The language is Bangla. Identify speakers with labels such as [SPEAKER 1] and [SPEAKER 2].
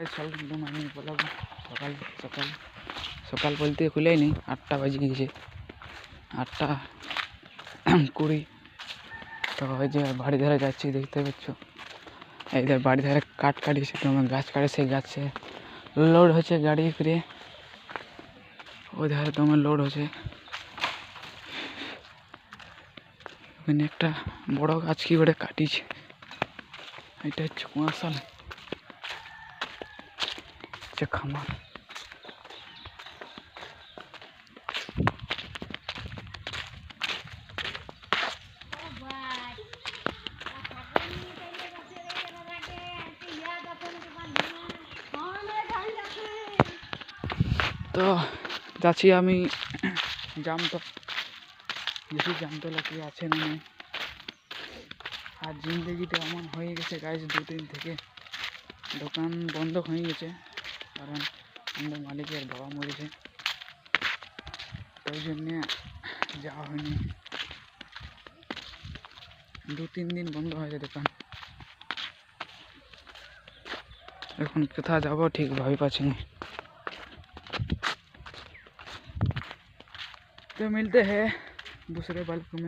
[SPEAKER 1] এই সকাল ধরে মানে বলা সকাল সকাল সকাল বলতে খুলে নাই 8টা বাজে এসে 8টা 20 তো ওই যে বাড়ি ধরে যাচ্ছে দেখতে হচ্ছে इधर বাড়ি ধরে কাট কাট এসে তো আমার গাছ কাটছে গাছছে লোড হচ্ছে গাড়ি ফিরে उधर তো আমার লোড হচ্ছে মানে একটা বড় গাছ কি বড় কাটিছে এটা ছকুয়া সাল হচ্ছে খামার তো যাচ্ছি আমি জামত দেখি জামতলা কি আছে না মানে? আর জিন্দগিটা এমন হয়ে গেছে গাছ দিন থেকে দোকান বন্ধ হয়ে গেছে কারণ আমরা মালিকের বাবা মরেছে তাই জন্যে যাওয়া হয়নি দু তিন দিন বন্ধ হয়ে যায় দোকান এখন কোথা যাব ঠিক ভাবি পাচ্ছি না तो मिलते हैं दूसरे बल्ब में